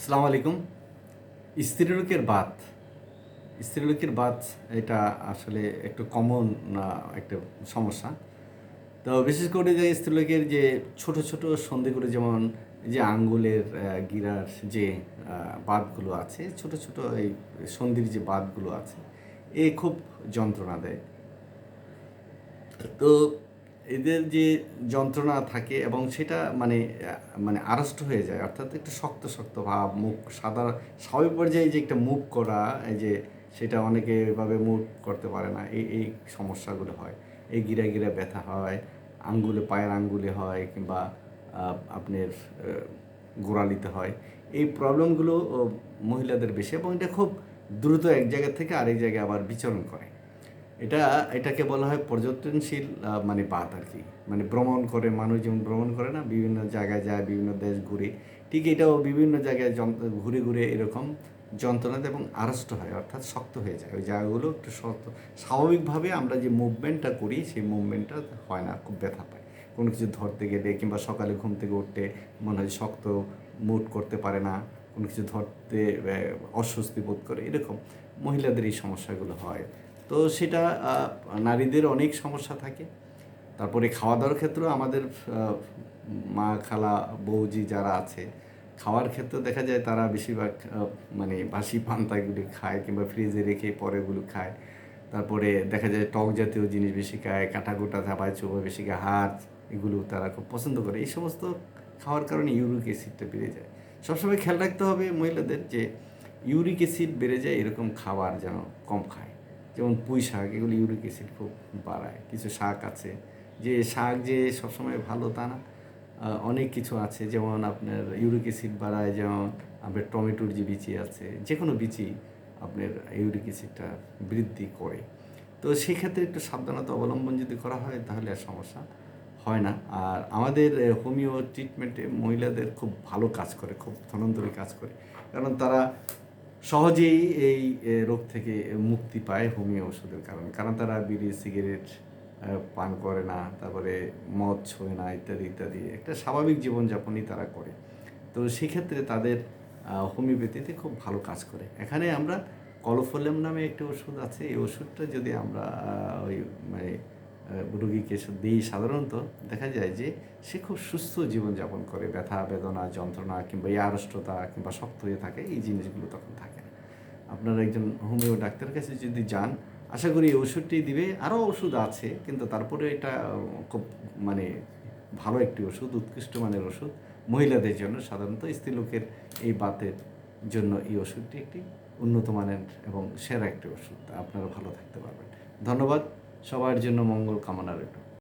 আসসালামু আলাইকুম। স্ত্রীলোকের বাত। স্ত্রীলোকের বাত, এটা আসলে একটু কমন একটা সমস্যা। তো বিশেষ করে যে স্ত্রীলোকের যে ছোট ছোট সন্ধিগুলো, যেমন যে আঙ্গুলের গিরার যে বাতগুলো আছে, ছোট ছোট এই সন্ধির যে বাতগুলো আছে, এ খুব যন্ত্রণা দেয়। তো এদের যে যন্ত্রণা থাকে এবং সেটা মানে মানে আড়ষ্ট হয়ে যায়, অর্থাৎ একটু শক্ত শক্ত ভাব, মুখ সাদা, স্বাভাবিক পর্যায়ে যে একটা মুভ করা, এই যে সেটা অনেকে এভাবে মুভ করতে পারে না, এই এই সমস্যাগুলো হয়। এই গিরা গিরা ব্যথা হয়, আঙ্গুলে, পায়ের আঙ্গুলে হয় কিংবা আপনার গোড়ালিতে হয়। এই প্রবলেমগুলো মহিলাদের বেশি এবং এটা খুব দ্রুত এক জায়গা থেকে আরেক জায়গায় আবার বিচরণ করে। এটা, এটাকে বলা হয় পর্যটনশীল মানে বাত আর কি। মানে ভ্রমণ করে, মানুষ যেমন ভ্রমণ করে না, বিভিন্ন জায়গায় যায়, বিভিন্ন দেশ ঘুরে, ঠিক এটাও বিভিন্ন জায়গায় ঘুরে ঘুরে এরকম যন্ত্রণা এবং আড়ষ্ট হয়, অর্থাৎ শক্ত হয়ে যায়। ওই জায়গাগুলো একটু শক্ত। স্বাভাবিকভাবে আমরা যে মুভমেন্টটা করি, সেই মুভমেন্টটা হয় না, খুব ব্যথা পায়। কোনো কিছু ধরতে গেলে কিংবা সকালে ঘুম থেকে উঠতে মনে হয় শক্ত মুড করতে পারে না, কোনো কিছু ধরতে অস্বস্তি বোধ করে, এরকম মহিলাদের এই সমস্যাগুলো হয়। তো সেটা নারীদের অনেক সমস্যা থাকে। তারপরে খাওয়া দাওয়ার ক্ষেত্রেও আমাদের মা, খালা বৌজি যারা আছে, খাওয়ার ক্ষেত্রে দেখা যায় তারা বেশিরভাগ মানে বাসি পান্তাগুলি খায় কিংবা ফ্রিজে রেখে পরেগুলো খায়। তারপরে দেখা যায় টক জাতীয় জিনিস বেশি খায় কাঁটাকুটা ধাপায় চোপা বেশি খায় হাত এগুলো তারা খুব পছন্দ করে। এই সমস্ত খাওয়ার কারণে ইউরিক অ্যাসিডটা বেড়ে যায়। সবসময় খেয়াল রাখতে হবে মহিলাদের যে ইউরিক অ্যাসিড বেড়ে যায় এরকম খাবার যেন কম খায়। যেমন পুঁই শাক, এগুলো ইউরিক অ্যাসিড খুব বাড়ায়। কিছু শাক আছে। যে শাক যে সবসময় ভালো তা না। অনেক কিছু আছে। যেমন আপনার ইউরিক অ্যাসিড বাড়ায়, যেমন আপনার টমেটোর যে বিচি আছে যে কোনো বিচি আপনার ইউরিক অ্যাসিডটা বৃদ্ধি করে। তো সেক্ষেত্রে একটু সাবধানতা অবলম্বন যদি করা হয়, তাহলে আর সমস্যা হয় না। আর আমাদের হোমিও ট্রিটমেন্টে মহিলাদের খুব ভালো কাজ করে, খুব ধনন্তরী কাজ করে। কারণ তারা সহজেই এই রোগ থেকে মুক্তি পায় হোমিও ওষুধের কারণে। কারণ তারা বিড়ি, সিগারেট পান করে না, তারপরে মদ ছোঁয় না ইত্যাদি ইত্যাদি। একটা স্বাভাবিক জীবনযাপনই তারা করে। তো সেক্ষেত্রে তাদের হোমিওপ্যাথিতে খুব ভালো কাজ করে। এখানে আমরা কলোফোলেম নামে একটা ওষুধ আছে। এই ওষুধটা যদি আমরা ওই মানে রোগীকে দিই সাধারণত দেখা যায় যে সে খুব সুস্থ জীবনযাপন করে, ব্যথা, বেদনা, যন্ত্রণা কিংবা এই আড়ষ্টতা কিংবা শক্ত হয়ে থাকে, এই জিনিসগুলো তখন থাকে না। আপনারা একজন হোমিও ডাক্তারের কাছে যদি যান, আশা করি ওষুধটি দিবে। আরও ওষুধ আছে, কিন্তু তারপরে এটা খুব মানে ভালো একটি ওষুধ, উৎকৃষ্ট মানের ওষুধ। মহিলাদের জন্য সাধারণত স্ত্রীলোকের এই বাতের জন্য এই ওষুধটি একটি উন্নত মানের এবং সেরা একটি ওষুধ। আপনারা ভালো থাকতে পারবেন। ধন্যবাদ। সবার জন্য মঙ্গল কামনা রইল।